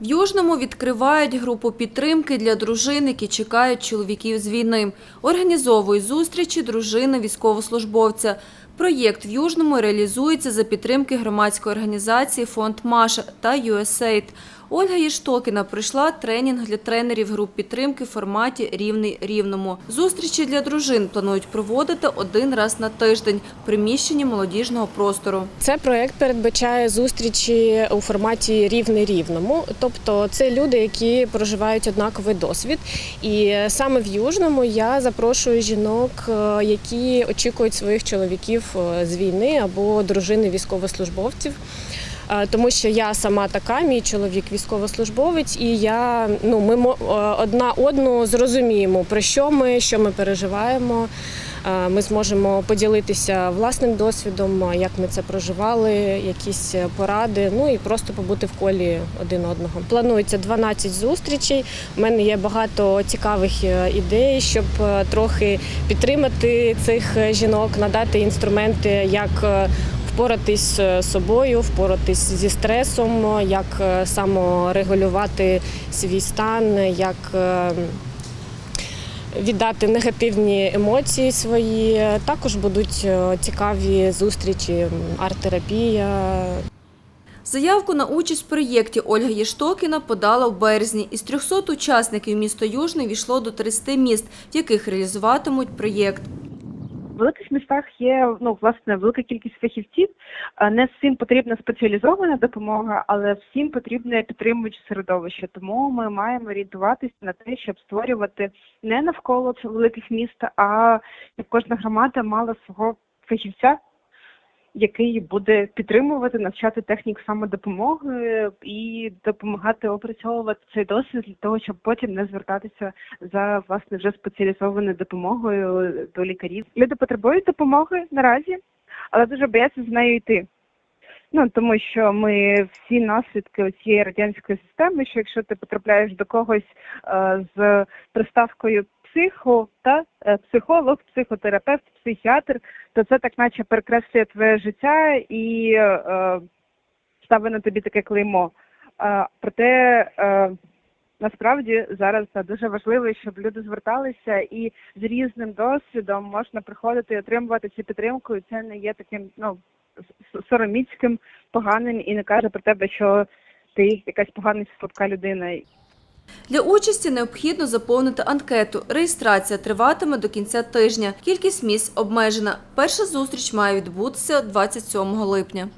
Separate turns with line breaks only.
В Южному відкривають групу підтримки для дружин, які чекають чоловіків з війни. Організовують зустрічі дружини військовослужбовця. Проєкт в Южному реалізується за підтримки громадської організації Фонд Маша та USAID. Ольга Єштокіна прийшла тренінг для тренерів груп підтримки в форматі Рівний рівному. Зустрічі для дружин планують проводити один раз на тиждень в приміщенні молодіжного простору.
Це проект передбачає зустрічі у форматі рівний рівному, тобто це люди, які проживають однаковий досвід. І саме в Южному я запрошую жінок, е, які очікують своїх чоловіків е, з війни або дружини військовослужбовців. Е, Тому що я сама така, мій чоловік військовослужбовець, і я ну ми е, одна одну зрозуміємо про що ми, що ми переживаємо. Ми зможемо поділитися власним досвідом, як ми це проживали, якісь е, поради, ну і просто побути в колі один одного. Планується 12 зустрічей. У мене є багато цікавих е, ідей, щоб е, трохи підтримати цих жінок, надати інструменти, як впоратись з собою, впоратись зі стресом, як саморегулювати свій стан, як е, віддати негативні емоції свої. Також будуть е, цікаві зустрічі, арт-терапія.
Заявку на участь в проєкті Ольга Єштокіна подала в березні. Із 300 учасників місто Южний війшло до 30 міст, в яких реалізуватимуть проєкт.
Великих містах є ну власне велика кількість фахівців. Е, Не всім потрібна спеціалізована допомога, але всім потрібне підтримуюче середовище. Тому ми маємо орієнтуватися на те, щоб створювати не навколо великих міст, а щоб кожна громада мала свого фахівця, який буде підтримувати, навчати технік самодопомоги і допомагати опрацьовувати цей досвід для того, щоб потім не звертатися за власне вже спеціалізованою допомогою до лікарів. Люди потребують допомоги наразі, але дуже бояться з нею йти. Ну тому що ми всі наслідки цієї радянської системи, що якщо ти потрапляєш до когось е, з приставкою психо та е, психолог, психотерапевт, психіатр, то це так наче перекреслює твоє життя і е, ставить на тобі таке клеймо. Е, проте е, насправді зараз дуже важливо, щоб люди зверталися і з різним досвідом можна приходити і отримувати цю підтримку, і це не є таким ну сороміцьким, поганим і не каже про тебе, що ти якась погана слабка людина.
Для участі необхідно заповнити анкету. Реєстрація триватиме до кінця тижня. Кількість місць обмежена. Перша зустріч має відбутися 27 липня.